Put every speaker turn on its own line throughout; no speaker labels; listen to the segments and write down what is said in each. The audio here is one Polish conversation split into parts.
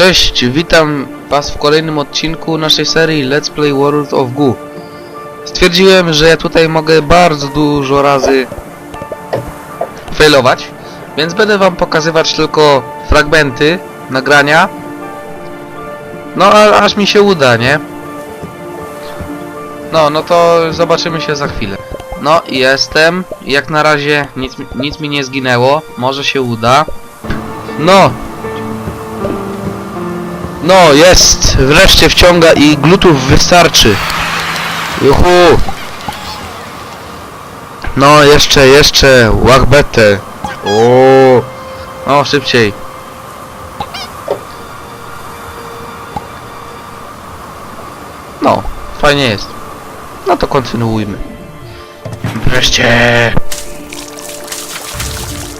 Cześć, witam was w kolejnym odcinku naszej serii Let's Play World of Goo. Stwierdziłem, że ja tutaj mogę bardzo dużo razy failować, więc będę wam pokazywać tylko fragmenty nagrania. No, a, aż mi się uda, nie? No, no to zobaczymy się za chwilę. No, jestem. Jak na razie nic, nic mi nie zginęło. Może się uda. No, no, jest! Wreszcie wciąga i glutów wystarczy. Juhu! No, jeszcze, jeszcze! Łachbetę! O, O, szybciej! No, fajnie jest. No to kontynuujmy. Wreszcie!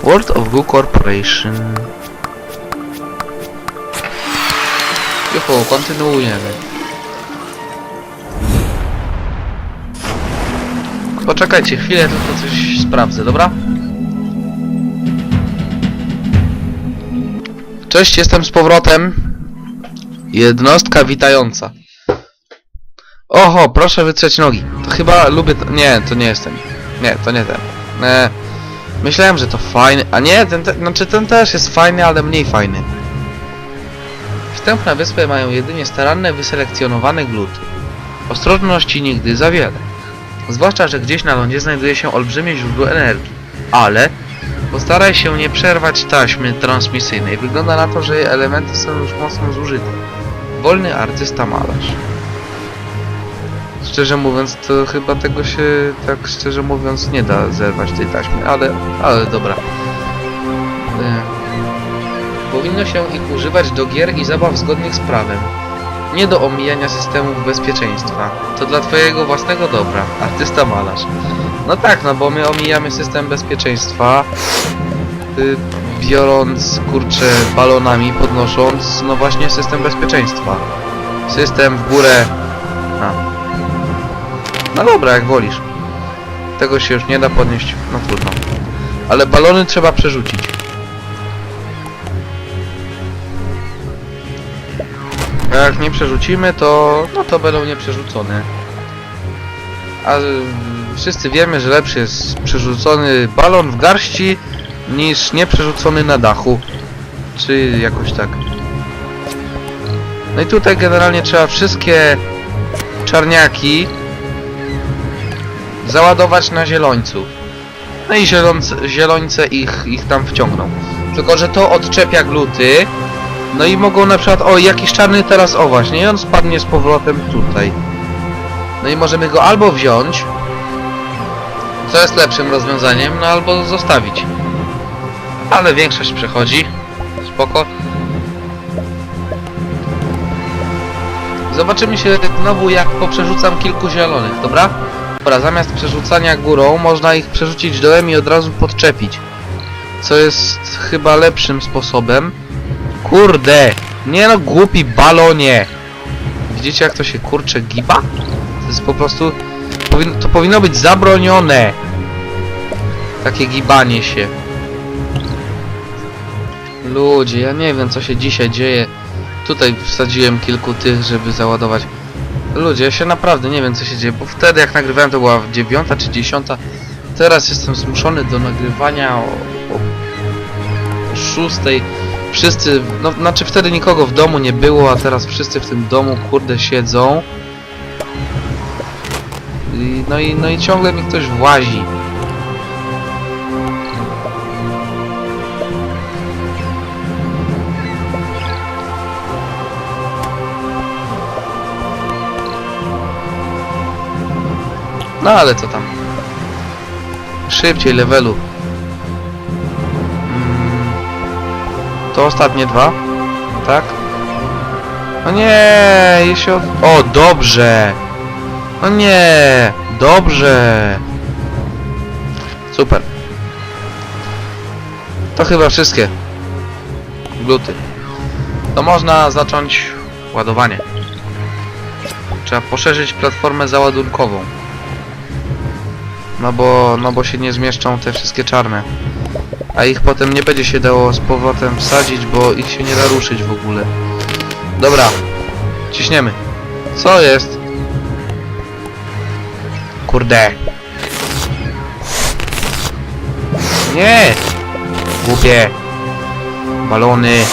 World of Goo Corporation. Juhu, kontynuujemy. Poczekajcie chwilę, tylko coś sprawdzę, dobra? Cześć, jestem z powrotem. Jednostka witająca. Oho, proszę wytrzeć nogi. To chyba lubię... To... Nie, to nie jestem. Nie, to nie ten. E, myślałem, że to fajny... A nie, ten, te... znaczy ten też jest fajny, ale mniej fajny. Wstęp na wyspę mają jedynie staranne, wyselekcjonowane gluty. Ostrożności nigdy za wiele. Zwłaszcza, że gdzieś na lądzie znajduje się olbrzymie źródło energii. Ale postaraj się nie przerwać taśmy transmisyjnej. Wygląda na to, że jej elementy są już mocno zużyte. Wolny artysta malarz. Szczerze mówiąc, to chyba tego się, tak szczerze mówiąc, nie da zerwać tej taśmy, ale, ale dobra. Powinno się ich używać do gier i zabaw zgodnych z prawem. Nie do omijania systemów bezpieczeństwa. To dla twojego własnego dobra, artysta malarz. No tak, no bo my omijamy system bezpieczeństwa, y, biorąc, kurczę, balonami, podnosząc, no właśnie system bezpieczeństwa. System w górę... A. No dobra, jak wolisz. Tego się już nie da podnieść, no trudno. Ale balony trzeba przerzucić. Jak nie przerzucimy, to no to będą nieprzerzucone. A y, wszyscy wiemy, że lepszy jest przerzucony balon w garści niż nieprzerzucony na dachu. Czy jakoś tak. No i tutaj generalnie trzeba wszystkie czarniaki załadować na zielońców. No i zielonce, zielońce ich, ich tam wciągną. Tylko, że to odczepia gluty, no i mogą na przykład, o jakiś czarny teraz, o właśnie, i on spadnie z powrotem tutaj. No i możemy go albo wziąć, co jest lepszym rozwiązaniem, no albo zostawić. Ale większość przechodzi, spoko. Zobaczymy się znowu jak poprzerzucam kilku zielonych, dobra? Dobra, zamiast przerzucania górą, można ich przerzucić dołem i od razu podczepić. Co jest chyba lepszym sposobem. Kurde! Nie no, głupi balonie! Widzicie jak to się kurcze giba? To jest po prostu... To powinno być zabronione! Takie gibanie się. Ludzie, ja nie wiem co się dzisiaj dzieje. Tutaj wsadziłem kilku tych, żeby załadować. Ludzie, ja się naprawdę nie wiem co się dzieje, bo wtedy jak nagrywałem to była dziewiąta czy dziesiąta. Teraz jestem zmuszony do nagrywania o, o szóstej. Wszyscy, no znaczy wtedy nikogo w domu nie było, a teraz wszyscy w tym domu kurde siedzą. I, no i no i ciągle mi ktoś włazi. No ale co tam? Szybciej levelu. To ostatnie dwa? Tak? O nie, jeśli od... O, dobrze! O nie, dobrze! Super. To chyba wszystkie. Gluty. To można zacząć ładowanie. Trzeba poszerzyć platformę załadunkową. No bo, no bo się nie zmieszczą te wszystkie czarne. A ich potem nie będzie się dało z powrotem wsadzić, bo ich się nie da ruszyć w ogóle. Dobra, ciśniemy. Co jest? Kurde. Nie! Głupie. Balony.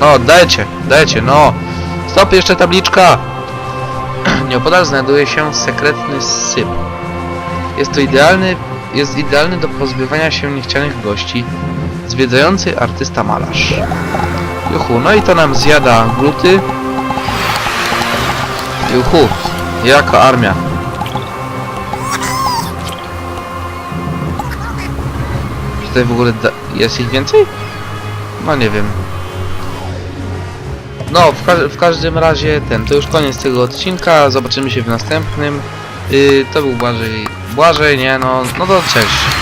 No, dajcie, dajcie, no. Stop, jeszcze tabliczka. Nieopodal znajduje się sekretny syp. Jest to idealny, jest idealny do pozbywania się niechcianych gości. Zwiedzający artysta malarz. Juhu, no i to nam zjada gluty. Juhu, jaka armia. Tutaj w ogóle jest ich więcej? No nie wiem. No, w, ka- w każdym razie ten, to już koniec tego odcinka, zobaczymy się w następnym. Yy, to był Błażej, Błażej, nie no, no to cześć.